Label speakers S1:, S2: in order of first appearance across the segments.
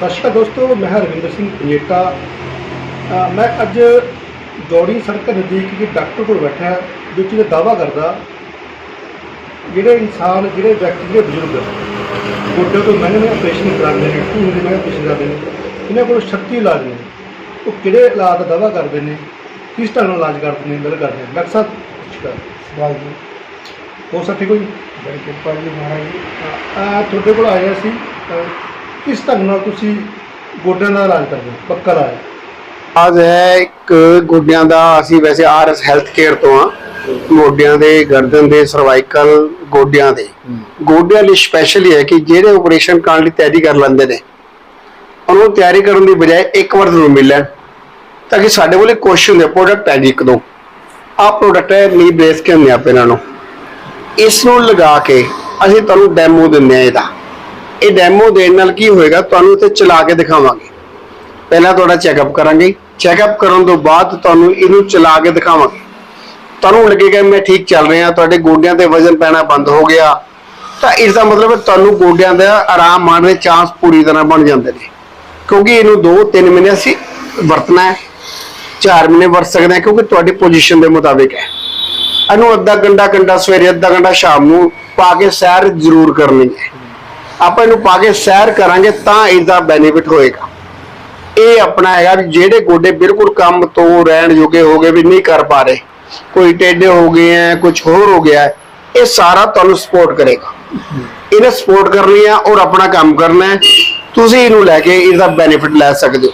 S1: ਸਤਿ ਸ਼੍ਰੀ ਅਕਾਲ ਦੋਸਤੋ ਮੈਂ ਹਾਂ ਰਵਿੰਦਰ ਸਿੰਘ ਪੰਜੇਟਾ। ਮੈਂ ਅੱਜ ਦੌੜੀ ਸੜਕ ਨਜ਼ਦੀਕ ਇੱਕ ਡਾਕਟਰ ਕੋਲ ਬੈਠਾ ਜੋ ਕਿ ਦਾਵਾ ਕਰਦਾ ਜਿਹੜੇ ਇਨਸਾਨ ਜਿਹੜੇ ਵਿਅਕਤੀ ਜਿਹੜੇ ਬਜ਼ੁਰਗ ਗੋਡੇ ਤੋਂ ਮਹਿੰਗੇ ਆਪਰੇਸ਼ਨ ਕਰਾਉਂਦੇ ਨੇ ਢੂਹੀ ਦੇ ਮਹਿੰਗੇ ਆਪਰੇਸ਼ਨ ਕਰਦੇ ਨੇ ਇਹਨਾਂ ਕੋਲ 36 ਇਲਾਜ ਨੇ। ਉਹ ਕਿਹੜੇ ਇਲਾਜ ਦਾ ਦਾਵਾ ਕਰਦੇ ਨੇ ਕਿਸ ਢੰਗ ਨਾਲ ਇਲਾਜ ਕਰਦੇ ਨੇ ਗੱਲ ਕਰਦੇ ਨੇ? ਡਾਕਟਰ ਸਾਹਿਬ ਅਕਾਲ।
S2: ਜੀ।
S1: ਹੋ ਹੋ ਜੀ?
S2: ਬੜੀ ਕਿਰਪਾ ਜੀ ਮਹਾਰਾਜ ਜੀ।
S1: ਆ ਤੁਹਾਡੇ ਕੋਲ ਆਇਆ ਸੀ ਕਿਸ ਢੰਗ ਨਾਲ ਤੁਸੀਂ ਗੋਡਿਆਂ ਦਾ ਇਲਾਜ ਕਰਦੇ ਹੋ? ਪੱਕਾ ਇਲਾਜ
S2: ਅੱਜ ਹੈ ਇੱਕ ਗੋਡਿਆਂ ਦਾ ਅਸੀਂ ਵੈਸੇ ਆਰਐਸ ਹੈਲਥ ਕੇਅਰ ਤੋਂ ਆ ਗੋਡਿਆਂ ਦੇ ਗਰਦਨ ਦੇ ਸਰਵਾਈਕਲ ਗੋਡਿਆਂ ਦੇ। ਗੋਡਿਆਂ ਲਈ ਸਪੈਸ਼ਲ ਹੈ ਕਿ ਜਿਹੜੇ ਆਪਰੇਸ਼ਨ ਕਰਨ ਲਈ ਤਿਆਰੀ ਕਰ ਲੈਂਦੇ ਨੇ ਉਹਨੂੰ ਤਿਆਰੀ ਕਰਨ ਦੀ ਬਜਾਏ ਇੱਕ ਵਾਰ ਜ਼ਰੂਰ ਮਿਲ ਲੈਣ ਤਾਂ ਕਿ ਸਾਡੇ ਕੋਲ ਕੁਐਸਚਨ ਹੁੰਦੇ ਪ੍ਰੋਡਕਟ ਹੈ ਜੀ ਇੱਕ ਦੋ। ਆਹ ਪ੍ਰੋਡਕਟ ਹੈ ਨੀ ਬੇਸ ਕੇ ਹੁੰਦੇ ਆਪੇ ਇਹਨਾਂ ਨੂੰ। ਇਸ ਨੂੰ ਲਗਾ ਕੇ ਅਸੀਂ ਤੁਹਾਨੂੰ ਡੈਮੋ ਦਿੰਦੇ ਆ ਇਹਦਾ। ਇਹ ਡੈਮੋ ਦੇਣ ਨਾਲ ਕੀ ਹੋਏਗਾ, ਤੁਹਾਨੂੰ ਇੱਥੇ ਚਲਾ ਕੇ ਦਿਖਾਵਾਂਗੇ। ਪਹਿਲਾਂ ਤੁਹਾਡਾ ਚੈੱਕਅਪ ਕਰਾਂਗੇ। ਚੈੱਕਅਪ ਕਰਨ ਤੋਂ ਬਾਅਦ ਤੁਹਾਨੂੰ ਇਹਨੂੰ ਚਲਾ ਕੇ ਦਿਖਾਵਾਂਗੇ। ਤੁਹਾਨੂੰ ਲੱਗੇਗਾ ਮੈਂ ਠੀਕ ਚੱਲ ਰਿਹਾ, ਤੁਹਾਡੇ ਗੋਡਿਆਂ ਤੇ ਵਜ਼ਨ ਪੈਣਾ ਬੰਦ ਹੋ ਗਿਆ। ਤਾਂ ਇਸ ਦਾ ਮਤਲਬ ਹੈ ਤੁਹਾਨੂੰ ਗੋਡਿਆਂ ਦਾ ਆਰਾਮ ਮਾਣ ਦੇ ਚਾਂਸ ਪੂਰੀ ਤਰ੍ਹਾਂ ਬਣ ਜਾਂਦੇ ਨੇ। ਕਿਉਂਕਿ ਇਹਨੂੰ 2-3 ਮਹੀਨੇ ਅਸੀਂ ਵਰਤਣਾ ਹੈ 4 ਮਹੀਨੇ ਵਰਤ ਸਕਦੇ ਹਾਂ, ਕਿਉਂਕਿ ਤੁਹਾਡੀ ਪੋਜੀਸ਼ਨ ਦੇ ਮੁਤਾਬਿਕ ਹੈ। ਇਹਨੂੰ ਅੱਧਾ ਘੰਟਾ ਘੰਟਾ ਸਵੇਰੇ, ਅੱਧਾ ਘੰਟਾ ਸ਼ਾਮ ਨੂੰ ਪਾ ਕੇ ਸੈਰ ਜ਼ਰੂਰ ਕਰਨੀ ਹੈ। ਆਪਾਂ ਇਹਨੂੰ ਪਾ ਕੇ ਸੈਰ ਕਰਾਂਗੇ ਤਾਂ ਇਹਦਾ ਬੈਨੀਫਿਟ ਹੋਏਗਾ। ਇਹ ਆਪਣਾ ਹੈਗਾ ਵੀ ਜਿਹੜੇ ਗੋਡੇ ਬਿਲਕੁਲ ਕੰਮ ਤੋਂ ਰਹਿਣ ਜੋਗੇ ਹੋ ਗਏ ਵੀ ਨਹੀਂ ਕਰ ਪਾ ਰਹੇ। ਕੋਈ ਟੇਢੇ ਹੋ ਗਏ ਹੈ ਕੁਝ ਹੋਰ ਹੋ ਗਿਆ ਹੈ ਇਹ ਸਾਰਾ ਤੁਹਾਨੂੰ ਸਪੋਰਟ ਕਰੇਗਾ। ਇਹਨੇ ਸਪੋਰਟ ਕਰਨੀ ਆ ਔਰ ਆਪਣਾ ਕੰਮ ਕਰਨਾ ਹੈ ਤੁਸੀਂ ਇਹਨੂੰ ਲੈ ਕੇ ਇਹਦਾ ਬੈਨੀਫਿਟ ਲੈ ਸਕਦੇ ਹੋ।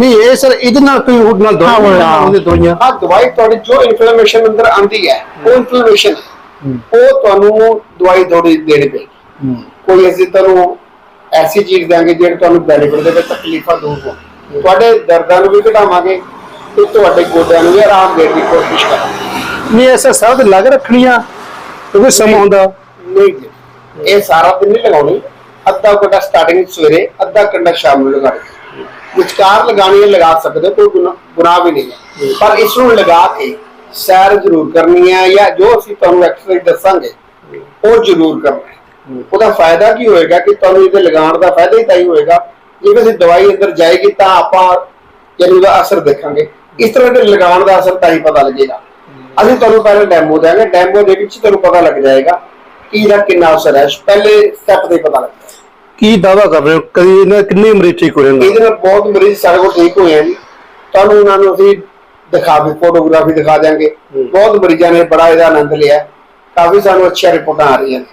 S1: ਨਹੀਂ ਇਹ ਸਰ ਇਹਦੇ ਨਾਲ ਕੋਈ ਹੋਰ ਨਾਲ ਦਵਾਈਆਂ
S2: ਆ ਦਵਾਈ ਤੁਹਾਡੀ ਜੋ ਇਨਫਲੇਮੇਸ਼ਨ ਅੰਦਰ ਆਂਦੀ ਹੈ ਉਹ ਇਨਫਲੇਮੇਸ਼ਨ ਉਹ ਤੁਹਾਨੂੰ ਦਵਾਈ ਥੋੜੀ ਦੇਣੀ ਪਏਗੀ। ਕੋਈ ਅਸੀਂ ਤੁਹਾਨੂੰ ਐਸੀ ਚੀਜ਼ ਦਾਂਗੇ ਜਿਹੜੀ ਤੁਹਾਨੂੰ ਬੈਨੀਫਿਟ ਦੇਵੇ ਤਕਲੀਫਾਂ ਦੂਰ ਹੋ। ਤੁਹਾਡੇ ਦਰਦਾਂ ਨੂੰ ਵੀ ਘਟਾਵਾਂਗੇ ਤੇ ਤੁਹਾਡੇ ਗੋਡਿਆਂ ਨੂੰ ਵੀ ਆਰਾਮ ਦੇਣ ਦੀ ਕੋਸ਼ਿਸ਼ ਕਰਾਂਗੇ।
S1: ਨਹੀਂ ਐਸਾ ਸਾਧ ਲੱਗ ਰੱਖਣੀਆਂ ਕਿਉਂਕਿ ਸਮਾਂ ਹੁੰਦਾ।
S2: ਨਹੀਂ ਇਹ ਸਾਰਾ ਦਿਨ ਨਹੀਂ ਲਗਾਉਣੀ। ਅੱਧਾ ਘੰਟਾ ਸਟਾਰਟਿੰਗ ਸਵੇਰੇ ਅੱਧਾ ਘੰਟਾ ਸ਼ਾਮ ਨੂੰ ਲਗਾਣੀ ਵਿਚਕਾਰ ਲਗਾਣੀ ਹੈ ਲਗਾ ਸਕਦੇ ਕੋਈ ਗੁਨਾ- ਗੁਨਾਹ ਵੀ ਨਹੀਂ ਪਰ ਇਸ ਨੂੰ ਲਗਾ ਕੇ ਸੈਰ ਜ਼ਰੂਰ ਕਰਨੀ ਹੈ ਜਾਂ ਜੋ ਅਸੀਂ ਤੁਹਾਨੂੰ ਐਕਸਰਸਾਈਜ਼ ਦੱਸਾਂਗੇ ਉਹ ਜ਼ਰੂਰ ਕਰਨਾ ਹੈ। ਉਹਦਾ ਫਾਇਦਾ ਕੀ ਹੋਏਗਾ ਕਿ ਤੁਹਾਨੂੰ ਇਹਦੇ ਲਗਾਉਣ ਦਾ ਫਾਇਦਾ ਹੀ ਤਾਂ ਹੀ ਹੋਏਗਾ। ਜੇ ਅਸੀਂ ਦਵਾਈ ਅੰਦਰ ਜਾਏਗੀ ਤਾਂ ਆਪਾਂ ਯਾਨੀ ਉਹਦਾ ਅਸਰ ਦੇਖਾਂਗੇ। ਇਸ ਤਰ੍ਹਾਂ ਦੇ ਲਗਾਉਣ ਦਾ ਅਸਰ ਤਾਂ ਹੀ ਪਤਾ ਲੱਗੇਗਾ। ਅਸੀਂ ਤੁਹਾਨੂੰ ਪਹਿਲੇ ਡੈਮੋ ਦੇਵਾਂਗੇ ਡੈਮੋ ਦੇ ਵਿੱਚ ਤੁਹਾਨੂੰ ਪਤਾ ਲੱਗ ਜਾਏਗਾ ਕਿ ਇਹਦਾ ਕਿੰਨਾ ਅਸਰ ਹੈ। ਪਹਿਲੇ ਸਟੈਪ ਤੇ ਪਤਾ ਲੱਗਦਾ
S1: ਕੀ ਦਾਵਾ ਕਰ ਰਹੇ ਹੋ? ਕਦੀ ਇਹਨਾਂ ਦੇ ਕਿੰਨੇ ਮਰੀਜ਼ ਠੀਕ ਹੋ ਰਹੇ ਨੇ
S2: ਇਹਦੇ ਨਾਲ ਬਹੁਤ ਮਰੀਜ਼ ਸਾਡੇ ਕੋਲ ਠੀਕ ਹੋਏ ਜੀ। ਤੁਹਾਨੂੰ ਉਹਨਾਂ ਨੂੰ ਅਸੀਂ ਦਿਖਾ ਵੀ ਫੋਟੋਗ੍ਰਾਫੀ ਦਿਖਾ ਦਿਆਂਗੇ। ਬਹੁਤ ਮਰੀਜ਼ਾਂ ਨੇ ਬੜਾ ਇਹਦਾ ਆਨੰਦ ਲਿਆ। ਕਾਫੀ ਸਾਨੂੰ ਅੱਛੀਆਂ ਰਿਪੋਰਟਾਂ ਆ ਰਹੀਆਂ ਨੇ।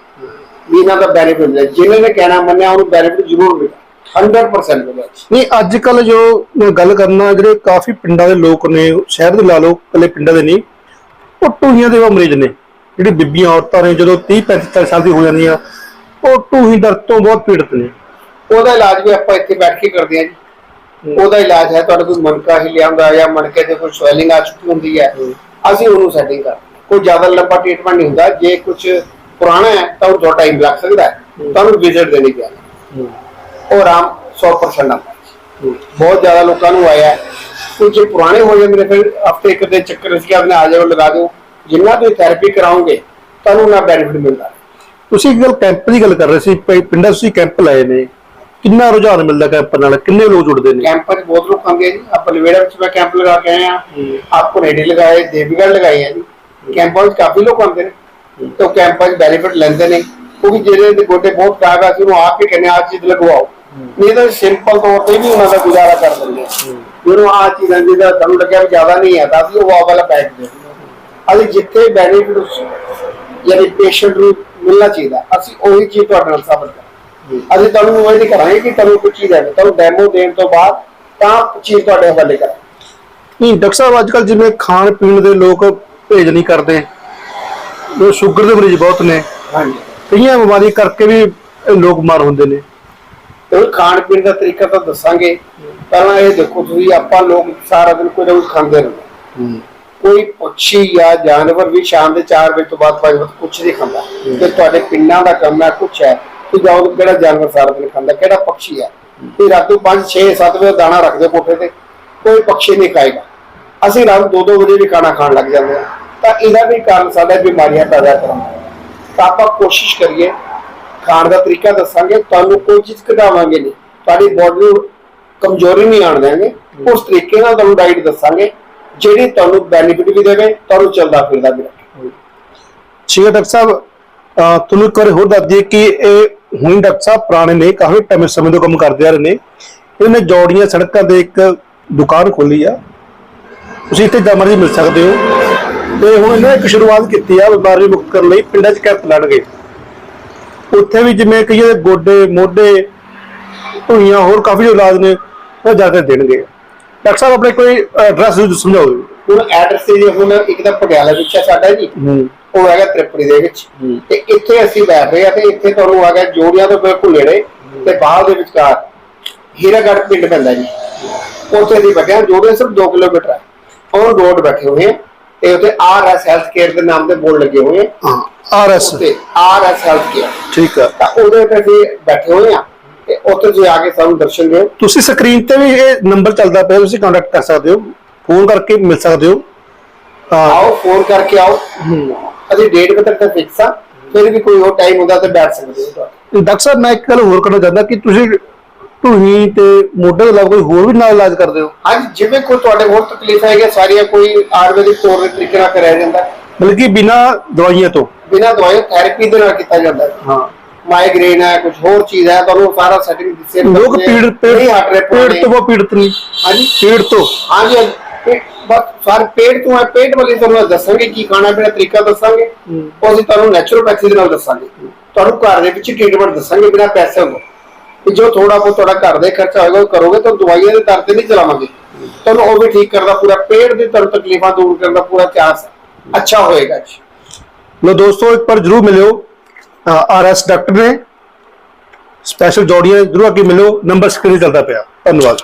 S2: ਵੀ ਇਹਨਾਂ ਦਾ ਬੈਨੀਫਿਟ ਮਿਲਿਆ ਜਿਨ੍ਹਾਂ ਨੇ ਕਹਿਣਾ ਮੰਨਿਆ ਉਹਨੂੰ ਬੈਨੀਫਿਟ ਜ਼ਰੂਰ ਮਿਲਿਆ। 100% ਮਿਲਿਆ। ਜੀ।
S1: ਨਹੀਂ ਅੱਜ ਕੱਲ ਜੋ ਗੱਲ ਕਰਨਾ ਜਿਹੜੇ ਕਾਫੀ ਪਿੰਡਾਂ ਦੇ ਲੋਕ ਨੇ ਸ਼ਹਿਰ ਦੇ ਲਾ ਲਓ ਕੱਲੇ ਪਿੰਡਾਂ ਦੇ ਨਹੀਂ ਉਹ ਟੂਹੀਆਂ ਦੇ ਉਹ ਮਰੀਜ਼ ਨੇ। ਜਿਹੜੀ ਬੀਬੀਆਂ ਔਰਤਾਂ ਨੇ ਜਦੋਂ 30 35 ਸਾਲ ਦੀ ਹੋ ਜਾਂਦੀਆਂ ਉਹ ਟੂਹੀ ਦਰਦ ਤੋਂ ਬਹੁਤ ਪੀੜਤ ਨੇ।
S2: ਉਹਦਾ ਇਲਾਜ ਵੀ ਆਪਾਂ ਇੱਥੇ ਬੈਠ ਕੇ ਕਰਦੇ ਹਾਂ ਜੀ। ਉਹਦਾ ਇਲਾਜ ਹੈ ਤੁਹਾਡੇ ਕੋਈ ਮਣਕਾ ਹੀ ਲਿਆਂਦਾ ਜਾਂ ਮਣਕੇ ਤੇ ਕੋਈ ਸਵੈਲਿੰਗ ਆ ਚੁੱਕੀ ਹੁੰਦੀ ਹੈ ਅਸੀਂ ਉਹਨੂੰ ਸੈਟਿੰਗ ਕਰਦੇ ਹਾਂ। ਕੋਈ ਜ਼ਿਆਦਾ ਲੰਬਾ ਟ੍ਰੀਟਮੈਂਟ ਨਹੀਂ ਹੁੰਦਾ। ਜੇ ਕੁਝ ਪੁਰਾਣਾ ਹੈ ਤਾਂ ਉਹ ਥੋੜਾ ਟਾਈਮ ਲੱਗ ਸਕਦਾ ਹੈ। ਤੁਹਾਨੂੰ ਵਿਜ਼ਿਟ ਦੇਣੀ ਪੈਣੀ ਉਹ ਆਰਾਮ 100% ਆਉਂਦਾ ਹੈ। ਬਹੁਤ ਜ਼ਿਆਦਾ ਲੋਕਾਂ ਨੂੰ ਆਇਆ ਕੁਝ ਪੁਰਾਣੇ ਹੋ ਜਾਂਦੇ ਨੇ ਫਿਰ ਹਫ਼ਤੇ ਇੱਕ ਦੇ ਚੱਕਰ ਅਸੀਂ ਆਪਣੇ ਆ ਜਾਓ ਲਗਾ ਦਿਓ। ਜਿੰਨਾ ਤੁਸੀਂ ਥੈਰੇਪੀ ਕਰਾਓਗੇ ਤੁਹਾਨੂੰ ਨਾ ਬੈਨੀਫਿਟ ਮਿਲਦਾ।
S1: ਤੁਸੀਂ ਇੱਕ ਗੱਲ ਕੈਂਪ ਦੀ ਗੱਲ ਕਰ ਰਹੇ ਸੀ ਪਿੰਡਾਂ 'ਚ ਤੁਸੀਂ ਕੈਂਪ ਲਾਏ ਨੇ। ਕਿੰਨਾ ਰੁਝਾਨ ਮਿਲਦਾ ਕੈਂਪ ਨਾਲ? ਕਿੰਨੇ ਲੋਕ ਜੁੜਦੇ ਨੇ?
S2: ਕੈਂਪ 'ਚ ਬਹੁਤ ਲੋਕ ਆਉਂਦੇ ਆ ਜੀ। ਆਪਾਂ ਲਵੇੜਾ ਵਿੱਚ ਮੈਂ ਕੈਂਪ ਲਗਾ ਕੇ ਆਏ ਆ ਆਪ ਕੋਨੇਡੀ ਲਗਾਏ ਦੇਵੀਗੜ੍ਹ ਲਗਾਏ ਆ ਜੀ। ਕੈਂਪਾਂ ਵਿੱਚ ਕਾਫੀ ਲੋਕ ਆਉਂਦੇ ਨੇ। ਤੇ ਉਹ ਕੈਂਪਾਂ 'ਚ ਬੈਨੀਫਿਟ ਲੈਂਦੇ ਨੇ ਕਿਉਂਕਿ ਜਿਹੜੇ ਦੇ ਗੋਡੇ ਬਹੁਤ ਖਰਾਬ ਆ ਸੀ ਉਹਨੂੰ ਆਪ ਹੀ ਕਹਿੰਦੇ ਆ ਚੀਜ਼ ਲਗਵਾਓ। ਨਹੀਂ ਤਾਂ ਸਿੰਪਲ ਤੌਰ ਤੇ ਵੀ ਉਹਨਾਂ ਦਾ ਗੁਜ਼ਾਰਾ ਕਰ ਆ। ਜਿਹਨੂੰ ਆ ਚੀਜ਼ਾਂ ਜਿਹਦਾ ਤੁਹਾਨੂੰ ਲੱਗਿਆ ਵੀ ਜ਼ਿਆਦਾ ਨਹੀਂ ਹੈ ਤਾਂ ਅਸੀਂ ਉਹ ਆਹ ਵਾਲਾ ਪੈਕ ਦੇ। ਅਸੀਂ ਜਿੱਥੇ ਬੈਨੀਫਿਟ ਯਾਨੀ ਪੇਸ਼ੈਂਟ ਨੂੰ ਮਿਲਣਾ ਚਾਹੀਦਾ ਅਸੀਂ ਉਹੀ ਚੀਜ਼ ਤੁਹਾਡੇ ਨਾਲ ਸਾਬਤ ਕਰਾਂਗੇ। ਅਸੀਂ ਤੁਹਾਨੂੰ ਉਹ ਨਹੀਂ ਕਰਾਂਗੇ ਕਿ ਤੁਹਾਨੂੰ ਕੋਈ ਚੀਜ਼ ਹੈ ਤੁਹਾਨੂੰ ਡੈਮੋ ਦੇਣ ਤੋਂ ਬਾਅਦ ਤਾਂ ਚੀਜ਼ ਤੁਹਾਡੇ ਹਵਾਲੇ ਕਰਾਂਗੇ।
S1: ਨਹੀਂ ਡਾਕਟਰ ਸਾਹਿਬ ਅੱਜ ਕੱਲ ਜਿਵੇਂ ਖਾਣ ਪੀਣ ਦੇ ਲੋਕ ਭੇਜ ਨਹੀਂ ਕਰਦੇ। ਜੋ ਸ਼ੂਗਰ ਦੇ ਮਰੀਜ਼ ਬਹੁਤ ਨੇ।
S2: ਹਾਂਜੀ।
S1: ਕਈਆਂ ਬਿਮਾਰੀ ਕਰਕੇ ਵੀ ਇਹ ਲੋਕ ਮਾਰ ਹੁੰਦੇ ਨੇ।
S2: ਤੇ ਉਹ ਖਾਣ ਪੀਣ ਦਾ ਤਰੀਕਾ ਤਾਂ ਦੱਸਾਂਗੇ। ਪਹਿਲਾਂ ਇਹ ਦੇਖੋ ਤੁਸੀਂ ਆਪਾਂ ਲੋਕ ਸਾਰਾ ਦਿਨ ਕੋਈ ਨਾ ਕੁਝ ਖਾਂਦੇ ਰਹਿੰਦੇ ਕੋਈ ਪੰਛੀ ਜਾਂ ਜਾਨਵਰ ਵੀ ਸ਼ਾਮ ਦੇ 4 ਵਜੇ ਤੋਂ ਬਾਅਦ 5 ਵਜੇ ਕੁਝ ਨਹੀਂ ਖਾਂਦਾ। ਤੇ ਤੁਹਾਡੇ ਪਿੰਡਾਂ ਦਾ ਕੰਮ ਹੈ ਕੁਛ ਹੈ ਕਿ ਜਾਓ ਕਿਹੜਾ ਜਾਨਵਰ ਸਾਰਾ ਦਿਨ ਖਾਂਦਾ ਕਿਹੜਾ ਪੰਛੀ ਹੈ? ਤੇ ਰਾਤੋਂ 5 6 7 ਵਜੇ ਦਾਣਾ ਰੱਖਦੇ ਕੋਠੇ ਤੇ ਕੋਈ ਪੰਛੀ ਨਹੀਂ ਖਾਏਗਾ। ਅਸੀਂ ਰਾਤ 2-2 ਵਜੇ ਵੀ ਖਾਣਾ ਖਾਣ ਲੱਗ ਜਾਂਦੇ ਹਾਂ। ਤਾਂ ਇਹਦਾ ਵੀ ਕਾਰਨ ਸਾਡਾ ਬਿਮਾਰੀਆਂ ਪੈਦਾ ਕਰਨ ਦਾ। ਤਾਂ ਆਪਾਂ ਕੋਸ਼ਿਸ਼ ਕਰੀਏ ਖਾਣ ਦਾ ਤਰੀਕਾ ਦੱਸਾਂਗੇ ਤੁਹਾਨੂੰ ਕੋਈ ਚੀਜ਼ ਘਟਾਵਾਂਗੇ ਨਹੀਂ। ਤੁਹਾਡੀ ਬੋਡੀ ਨੂੰ ਕਮਜ਼ੋਰੀ ਨਹੀਂ ਆਣ ਦੇਵਾਂਗੇ ਉਸ ਤਰੀਕੇ ਨਾਲ ਤੁਹਾਨੂੰ ਡਾਈਟ ਦੱਸਾਂਗੇ ਜਿਹੜੀ ਤੁਹਾਨੂੰ ਬੈਨੀਫਿਟ ਵੀ ਦੇਵੇ ਤੁਹਾਨੂੰ ਚੱਲਦਾ ਫਿਰਦਾ ਵੀ ਰੱਖੇ
S1: ਠੀਕ ਹੈ ਡਾਕਟਰ ਸਾਹਿਬ ਤੁਹਾਨੂੰ ਇੱਕ ਵਾਰ ਹੋਰ ਦੱਸ ਦਈਏ ਕਿ ਇਹ ਹੁਣ ਡਾਕਟਰ ਸਾਹਿਬ ਪੁਰਾਣੇ ਨੇ ਕਾਫੀ ਟਾਈਮ ਸਮੇਂ ਤੋਂ ਕੰਮ ਕਰਦੇ ਆ ਰਹੇ ਨੇ। ਇਹਨੇ ਜੋੜੀਆਂ ਸੜਕਾਂ ਤੇ ਇੱਕ ਦੁਕਾਨ ਖੋਲੀ ਆ। ਤੁਸੀਂ ਇੱਥੇ ਜਦ ਮਰਜ਼ੀ ਮਿਲ ਸਕਦੇ ਹੋ। ਤੇ ਹੁਣ ਇਹਨੇ ਇੱਕ ਸ਼ੁਰੂਆਤ ਕੀਤੀ ਆ ਬਿਮਾਰੀ ਮੁਕਤ ਕਰਨ ਲਈ ਪਿੰਡਾਂ 'ਚ ਕੈਂਪ ਲਾਣਗੇ ਉੱਥੇ ਵੀ ਜਿਵੇਂ ਕਈ ਦੇ ਗੋਡੇ ਮੋਢੇ ਧੁਨੀਆਂ ਹੋਰ ਕਾਫੀ ਜੋ ਇਲਾਜ ਨੇ ਉਹ ਜਾ ਕੇ ਦੇਣਗੇ। ਡਾਕਟਰ ਸਾਹਿਬ ਆਪਣੇ ਕੋਈ ਐਡਰੈਸ ਸਮਝਾਓ
S2: ਹੁਣ ਐਡਰੈਸ ਤੇ ਹੁਣ ਇੱਕ ਤਾਂ ਪਟਿਆਲਾ ਵਿੱਚ ਹੈ ਸਾਡਾ ਜੀ।
S1: ਹੂੰ।
S2: ਉਹ ਹੈਗਾ ਤ੍ਰਿਪੜੀ ਦੇ ਵਿੱਚ। ਤੇ ਇੱਥੇ ਅਸੀਂ ਬੈਠ ਰਹੇ ਆ ਤੇ ਇੱਥੇ ਤੁਹਾਨੂੰ ਆ ਗਿਆ ਜੋੜੀਆਂ ਤੋਂ ਬਿਲਕੁਲ ਨੇੜੇ ਤੇ ਬਾਹਰ ਦੇ ਵਿਚਕਾਰ ਹੀਰਾਗੜ੍ਹ ਪਿੰਡ ਪੈਂਦਾ ਜੀ। ਉੱਥੇ ਦੀ ਬੈਠੇ ਆ ਜੋੜੀਆਂ ਸਿਰਫ 2 ਕਿਲੋਮੀਟਰ ਹੈ ਔਨ ਰੋਡ ਬੈਠੇ ਹੋਏ ਆ। ਤੇ ਉੱਥੇ ਆਰਐਸ ਹੈਲਥ ਕੇਅਰ ਦੇ ਨਾਮ ਦੇ ਬੋਰਡ ਲੱਗੇ ਹੋਏ ਆ।
S1: ਹਾਂ ਆਰਐਸ
S2: ਤੇ ਆਰਐਸ ਹੈਲਥ ਕੇਅਰ
S1: ਠੀਕ ਆ।
S2: ਤਾਂ ਉਹਦੇ ਤੇ ਅਸੀਂ ਬੈਠੇ ਹੋਏ ਆ ਤੇ ਉੱਥੇ ਤੁਸੀਂ ਆ ਕੇ ਸਾਨੂੰ ਦਰਸ਼ਨ ਦਿਓ।
S1: ਤੁਸੀਂ ਸਕਰੀਨ ਤੇ ਵੀ ਇਹ ਨੰਬਰ ਚੱਲਦਾ ਪਿਆ ਤੁਸੀਂ ਕੰਟੈਕਟ ਕਰ ਸਕਦੇ ਹੋ। ਫੋਨ ਕਰਕੇ ਮਿਲ ਸਕਦੇ ਹੋ। ਹਾਂ।
S2: ਆਓ ਫੋਨ ਕਰਕੇ ਆਓ। ਅਸੀਂ ਡੇਟ ਵਜੇ ਤੱਕ ਫਿਕਸ ਆ। ਫਿਰ ਵੀ ਕੋਈ ਹੋਰ ਟਾਈਮ ਹੁੰਦਾ ਤੇ ਬੈਠ ਸਕਦੇ ਹੋ।
S1: ਡਾਕਟਰ ਸਾਹਿਬ ਮੈਂ ਇੱਕ ਗੱਲ ਹੋਰ ਕਰਨਾ ਚਾਹੁੰਦਾ ਕਿ ਤੁਸੀਂ ਢੂਹੀ ਤੇ ਮੋਢੇ ਦੇ ਕੋਈ ਹੋਰ ਵੀ ਨਾਲ ਇਲਾਜ ਕਰਦੇ ਹੋ?
S2: ਹਾਂਜੀ ਜਿਵੇਂ ਕੋਈ ਤੁਹਾਡੇ ਹੋਰ ਤਕਲੀਫ ਹੈਗੀ ਸਾਰੀਆਂ ਕੋਈ ਆਯੁਰਵੈਦਿਕ ਤੌਰ ਦੇ ਤਰੀਕੇ ਨਾਲ ਕਰਿਆ ਜਾਂਦਾ।
S1: ਬਲਕਿ ਕਿ ਬਿਨਾ ਦਵਾਈਆਂ ਤੋਂ?
S2: ਬਿਨਾਂ ਦਵਾਈ ਥੈਰੇਪੀ ਦੇ ਨਾਲ ਕੀਤਾ ਜਾਂਦਾ। ਹੈ। ਮਾਈਗ੍ਰੇਨ ਹੈ ਕੁਝ ਹੋਰ ਚੀਜ਼ ਹੈ ਤੁਹਾਨੂੰ ਸਾਰਾ ਸੈਟਿੰਗ ਦਿੱਸੇ
S1: ਲੋਕ ਪੀੜ ਪੀੜ
S2: ਨਹੀਂ ਹਟ ਰਹੇ ਪੁਰਾਣੇ।
S1: ਤੋਂ ਪੀੜਤ ਨਹੀਂ।
S2: ਹਾਂਜੀ।
S1: ਪੀੜ ਤੋਂ?
S2: ਹਾਂਜੀ ਬਸ ਸਾਰੇ ਪੇਟ ਤੋਂ ਹੈ ਪੇਟ ਵਾਲੀ ਤੁਹਾਨੂੰ ਦੱਸਾਂਗੇ ਕੀ ਖਾਣਾ ਪੀਣਾ ਤਰੀਕਾ ਦੱਸਾਂਗੇ। ਉਹ ਅਸੀਂ ਤੁਹਾਨੂੰ ਨੈਚੁਰੋਪੈਥੀ ਦੇ ਨਾਲ ਦੱਸਾਂਗੇ। ਤੁਹਾਨੂੰ ਘਰ ਦੇ ਵਿੱਚ ਟ੍ਰੀਟਮੈਂਟ ਦੱਸਾਂਗੇ ਬਿਨਾਂ ਪੈਸੇ ਤੋਂ। ਕਿ ਜੋ ਥੋੜਾ ਬਹੁਤ ਤੁਹਾਡਾ ਘਰ ਦੇ ਖਰਚਾ ਹੋਏਗਾ, ਉਹ ਕਰੋਗੇ ਤਾਂ ਦਵਾਈਆਂ ਦੇ ਦਰ ਤੇ ਨਹੀਂ ਚਲਾਵਾਂਗੇ। ਤੁਹਾਨੂੰ ਉਹ ਵੀ ਠੀਕ ਕਰਦਾ ਪੂਰਾ ਪੇਟ ਦੀ ਤੁਹਾਨੂੰ ਤਕਲੀਫਾਂ ਦੂਰ ਕਰਨ ਦਾ ਪੂਰਾ ਚਾਂਸ ਅੱਛਾ ਹੋਏਗਾ ਜੀ।
S1: ਲੋ ਦੋਸਤੋ, ਇੱਕ ਵਾਰ ਜਰੂਰ ਮਿਲਿਓ। ਆਰਐਸ ਡਾਕਟਰ ਨੇ। ਸਪੈਸ਼ਲ ਜੋੜੀਆਂ ਜਰੂਰ ਅੱਗੇ ਮਿਲਿਓ। ਨੰਬਰ ਸਕਰੀਨ ਚੱਲਦਾ ਪਿਆ। ਧੰਨਵਾਦ।